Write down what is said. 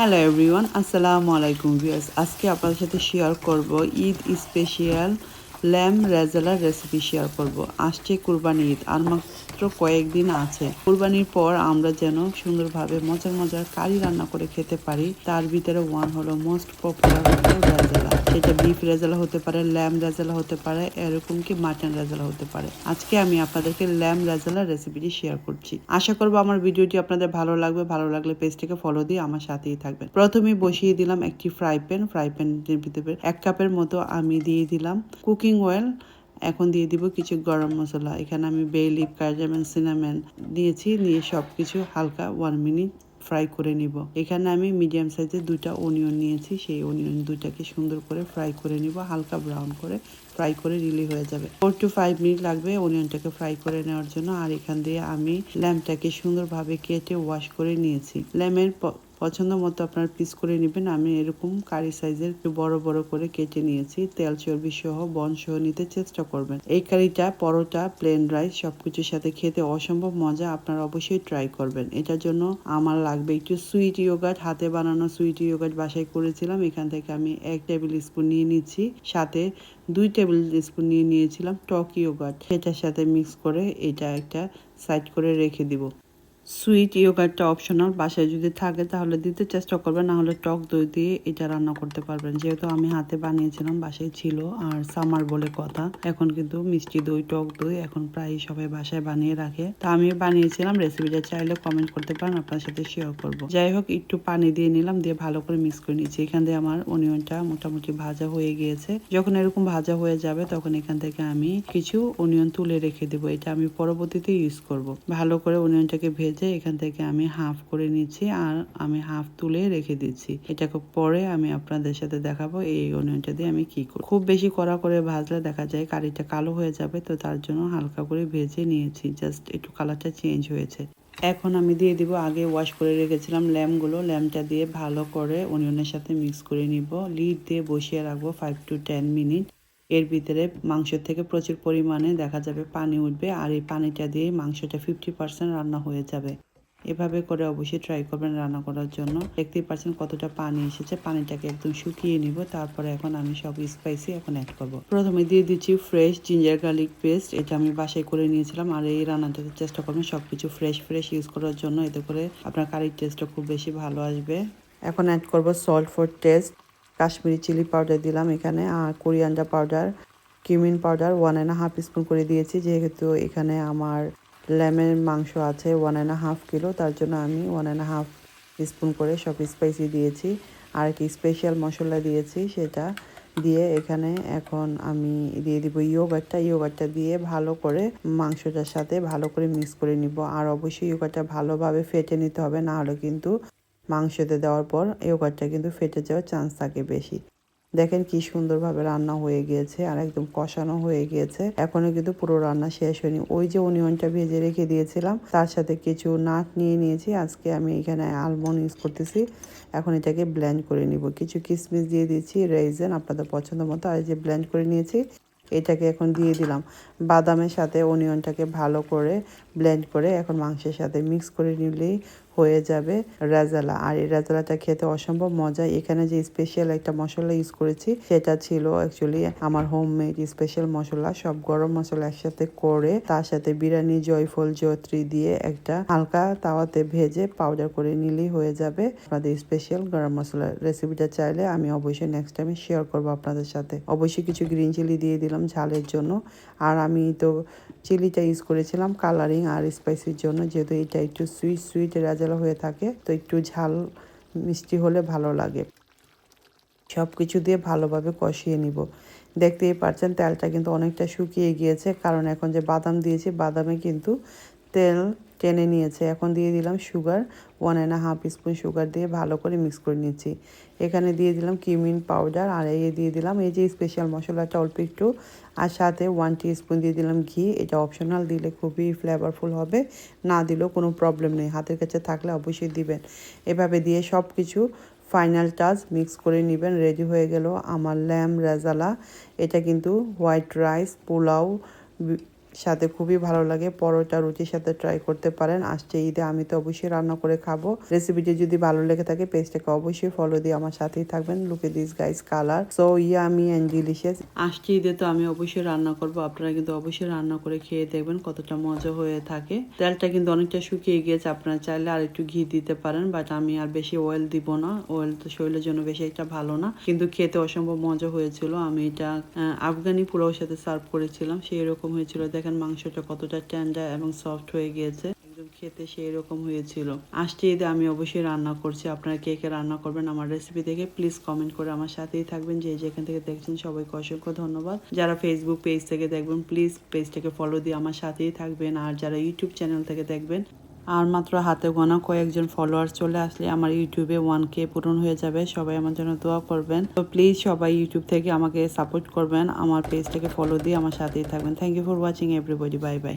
Hello everyone আসসালামু আলাইকুম viewers আজকে আপনাদের সাথে শেয়ার করব ঈদ স্পেশাল ল্যাম রেজালার রেসিপি শেয়ার করব। আসছে কুরবানি ঈদ, আর মাত্র কয়েকদিন আছে। কুরবানির পর আমরা যেন সুন্দরভাবে মজার মজার কারি রান্না করে খেতে পারি, তার ভিতরে ওয়ান হলো মোস্ট পপুলার রেজালা সেটা বিফ রেজালা হতে পারে ল্যাম রেজালা হতে পারে, এরকম কি মাটন রেজালা হতে পারে। আজকে আমি আপনাদেরকে ল্যাম রেজালা রেসিপিটি শেয়ার করছি। আশা করব আমার ভিডিওটি আপনাদের ভালো লাগবে। ভালো লাগলে পেজটিকে ফলো দিয়ে আমার সাথেই থাকবেন। প্রথমে বসিয়ে দিলাম একটি ফ্রাই প্যান ফ্রাই প্যানের ভিতরে এক কাপের মতো আমি দিয়ে দিলাম কুকিং অয়েল এখন দিয়ে দিব কিছু গরম মশলা। এখানে আমি বে লিপ কার্জামেন সিনামেন দিয়েছি। নিয়ে সব কিছু হালকা ওয়ান মিনিট ফ্রাই করে নিব। এখানে আমি মিডিয়াম সাইজের দুইটা অনিয়ন নিয়েছি। সেই অনিয়ন দুটাকে সুন্দর করে ফ্রাই করে নিব। হালকা ব্রাউন করে ফ্রাই করে রিলি হয়ে যাবে। ফোর টু ফাইভ মিনিট লাগবে অনিয়নটাকে ফ্রাই করে নেওয়ার জন্য। আর এখান দিয়ে আমি ল্যাম্পটাকে সুন্দরভাবে কেটে ওয়াশ করে নিয়েছি। ল্যামের পছন্দ মতো আপনার পিস করে নেবেন। আমি এরকম কারি সাইজের বড় বড় করে কেটে নিয়েছি। তেল চর্বি সহ, বন সহ নিতে চেষ্টা করবেন। এই কারিটা, পরোটা প্লেন রাইস সবকিছুর সাথে খেতে অসম্ভব মজা আপনারা অবশ্যই ট্রাই করবেন। এটার জন্য আমার লাগবে একটু সুইট ইয়োগার্ট হাতে বানানো সুইট ইয়োগার্ট বাসায় করেছিলাম। এখান থেকে আমি এক টেবিল স্পুন নিয়ে নিচ্ছি। সাথে দুই টেবিল স্পুন নিয়ে নিয়েছিলাম টক ইয়োগার্ট সেটার সাথে মিক্স করে এটা একটা সাইড করে রেখে দিব। সুইট ইয়োগার্টটা অপশনাল, বাসায় যদি থাকে তাহলে দিতে চেষ্টা করবেন, না হলে টক দই দিয়ে এটা রান্না করতে পারবেন। যেহেতু আমি হাতে বানিয়েছিলাম, বাসায় ছিল আর সামার বলে কথা, এখন কিন্তু মিষ্টি দই, টক দই এখন প্রায় সবাই বাসায় বানিয়ে রাখে। তা আমি বানিয়েছিলাম, রেসিপিটা চাইলে কমেন্ট করতে পারেন, আপনার সাথে শেয়ার করব। যাই হোক, একটু পানি দিয়ে নিলাম, দিয়ে ভালো করে মিক্স করে নিচ্ছি এখান দিয়ে আমার অনিয়নটা মোটামুটি ভাজা হয়ে গিয়েছে। যখন এরকম ভাজা হয়ে যাবে, তখন এখান থেকে আমি কিছু অনিয়ন তুলে রেখে দেবো। এটা আমি পরবর্তীতে ইউজ করব। ভালো করে অনিয়নটাকে ভেজে ভেজে এখান থেকে আমি হাফ করে নিচ্ছি আর আমি হাফ তুলে রেখে দিচ্ছি। এটাকে পরে আমি আপনাদের সাথে দেখাবো এই অনিয়নটা দিয়ে আমি কি করি। খুব বেশি কড়া করে ভাজলে দেখা যায় কারিটা কালো হয়ে যাবে, তো তার জন্য হালকা করে ভেজে নিয়েছি। জাস্ট একটু কালারটা চেঞ্জ হয়েছে। এখন আমি দিয়ে দিব, আগে ওয়াশ করে রেখেছিলাম ল্যাম্পগুলো ল্যাম্পটা দিয়ে ভালো করে অনিয়নের সাথে মিক্স করে নিব। লিড দিয়ে বসিয়ে রাখব ফাইভ টু টেন মিনিট এর ভিতরে মাংস থেকে প্রচুর পরিমাণে দেখা যাবে পানি উঠবে আর এই পানিটা দিয়ে মাংসটা ফিফটি পার্সেন্ট রান্না হয়ে যাবে। এভাবে করে অবশ্যই ট্রাই করবেন রান্না করার জন্য। দেখতেই পাচ্ছেন কতটা পানি এসেছে। পানিটাকে একদম শুকিয়ে নিব, তারপরে এখন আমি সব স্পাইসি এখন অ্যাড করব। প্রথমে দিয়ে দিচ্ছি ফ্রেশ জিঞ্জার গার্লিক পেস্ট এটা আমি বাসায় করে নিয়েছিলাম আর এই রান্নাটাতে চেষ্টা করবেন সব কিছু ফ্রেশ ফ্রেশ ইউজ করার জন্য। এতে করে আপনার কারির টেস্টটা খুব বেশি ভালো আসবে। এখন অ্যাড করব salt for taste Kashmiri chilli powder দিলাম এখানে, আর coriander powder, cumin powder one and half spoon করে দিয়েছি। যেহেতু এখানে আমার ল্যামের মাংস আছে ওয়ান অ্যান্ড হাফ কিলো, তার জন্য আমি ওয়ান অ্যান্ড হাফ স্পুন করে সব স্পাইসি দিয়েছি। আর কি স্পেশাল মশলা দিয়েছি, সেটা দিয়ে এখানে এখন আমি দিয়ে দিব ইয়োগারটা ইয়োগারটা দিয়ে ভালো করে মাংসটার সাথে ভালো করে মিক্স করে নিব। আর অবশ্যই ইয়োগারটা ভালোভাবে ফেটে নিতে হবে, না হলে কিন্তু মাংসতে দেওয়ার পর ইয়োগারটা কিন্তু ফেটে যাওয়ার চান্স থাকে বেশি। দেখেন কি সুন্দরভাবে রান্না হয়ে গিয়েছে আর একদম কষানো হয়ে গিয়েছে। এখনও কিন্তু পুরো রান্না শেষ হয়নি। ওই যে অনিয়নটা ভেজে রেখে দিয়েছিলাম, তার সাথে কিছু নাট নিয়ে নিয়েছি। আজকে আমি এখানে আলমন্ড ইউজ করতেছি। এখন এটাকে ব্লেন্ড করে নিব। কিছু কিসমিস দিয়ে দিয়েছি রেইজেন আপনাদের পছন্দ মতো। আর যে ব্লেন্ড করে নিয়েছি, এটাকে এখন দিয়ে দিলাম। বাদামের সাথে অনিয়নটাকে ভালো করে ব্লেন্ড করে এখন মাংসের সাথে মিক্স করে নিলেই হয়ে যাবে রাজালা। আর এই রাজালাটা খেতে অসম্ভব মজা এখানে যে স্পেশাল একটা মশলা ইউজ করেছি, সেটা ছিল অ্যাকচুয়ালি আমার হোমমেড স্পেশাল মশলা। সব গরম মশলা একসাথে করে, তার সাথে বিরিয়ানি, জয়ফল, জয়ত্রী দিয়ে একটা হালকা তাওয়াতে ভেজে পাউডার করে নিলেই হয়ে যাবে আপনাদের স্পেশাল গরম মশলা। রেসিপিটা চাইলে আমি অবশ্যই নেক্সট টাইমে শেয়ার করব আপনাদের সাথে। অবশ্যই কিছু গ্রিন চিলি দিয়ে দিলাম ঝালের জন্য। আর আমি তো চিলিটা ইউজ করেছিলাম কালারিং আর স্পাইসির জন্য, যেহেতু এটা একটু সুইট সুইট রাজালা হয়ে থাকে, তো একটু ঝাল মিষ্টি হলে ভালো লাগে। সব কিছু দিয়ে ভালোভাবে কষিয়ে নিব। দেখতেই পারছেন, তেলটা কিন্তু অনেকটা শুকিয়ে গিয়েছে, কারণ এখন যে বাদাম দিয়েছি, বাদামে কিন্তু তেল টেনে নিয়েছে। এখন দিয়ে দিলাম sugar one and half spoon sugar দিয়ে ভালো করে মিক্স করে নিচ্ছি। এখানে দিয়ে দিলাম কিউমিন পাউডার আর এই দিয়ে দিলাম, এই যে স্পেশাল মশলাটা অল্প একটু, আর সাথে ওয়ান স্পুন দিয়ে দিলাম ঘি। এটা অপশনাল দিলে খুবই ফ্লেভারফুল হবে, না দিলেও কোনো প্রবলেম নেই। হাতের কাছে থাকলে অবশ্যই দিবেন। এভাবে দিয়ে সব কিছু ফাইনাল টাচ মিক্স করে নেবেন রেডি হয়ে গেল আমার ল্যাম রেজালা এটা কিন্তু হোয়াইট রাইস পোলাও সাথে খুবই ভালো লাগে। পরোটা, রুটির সাথে ট্রাই করতে পারেন। আসছে ঈদে, আমি তো অবশ্যই রান্না করে খাব। রেসিপিটি যদি ভালো লেগে থাকে পেজটাকে অবশ্যই ফলো দিয়ে আমার সাথেই থাকবেন। Look this guys colour so yeah আমি অ্যাঞ্জিলিশিয়াস আসছে ঈদে, তো আমি অবশ্যই রান্না করব। আপনারা কিন্তু অবশ্যই রান্না করে খেয়ে দেখবেন কতটা মজা হয়ে থাকে। তেলটা কিন্তু অনেকটা শুকিয়ে গিয়েছে, আপনারা চাইলে আর একটু ঘি দিতে পারেন। বাট আমি আর বেশি অয়েল দিব না। অয়েল তো শরীরের জন্য বেশি একটা ভালো না। কিন্তু খেতে অসম্ভব মজা হয়েছিল। আমি এটা আফগানি পোলাওর সাথে সার্ভ করেছিলাম। সেই রকম হয়েছিল। দেখেন মাংসটা কতটা টেন্ডার এবং সফট হয়ে গিয়েছে, একদম খেতে সেই রকম হয়েছিল। আসছে ঈদে আমি অবশ্যই রান্না করছি। আপনারা কে কে রান্না করবেন আমার রেসিপি দেখে প্লিজ কমেন্ট করে আমার সাথেই থাকবেন। যে যেখান থেকে দেখছেন সবাইকে অসংখ্য ধন্যবাদ। যারা ফেসবুক পেজ থেকে দেখবেন প্লিজ পেজটাকে ফলো দিয়ে আমার সাথেই থাকবেন। আর যারা ইউটিউব চ্যানেল থেকে দেখবেন আর মাত্র হাতে গোনা কয়েকজন ফলোয়ার চলে আসলে আমার ইউটিউবে ওয়ান কে পূরণ হয়ে যাবে। সবাই আমার জন্য দোয়া করবেন। তো প্লিজ সবাই ইউটিউব থেকে আমাকে সাপোর্ট করবেন, আমার পেজটাকে ফলো দিয়ে আমার সাথেই থাকবেন। Thank you for watching everybody bye bye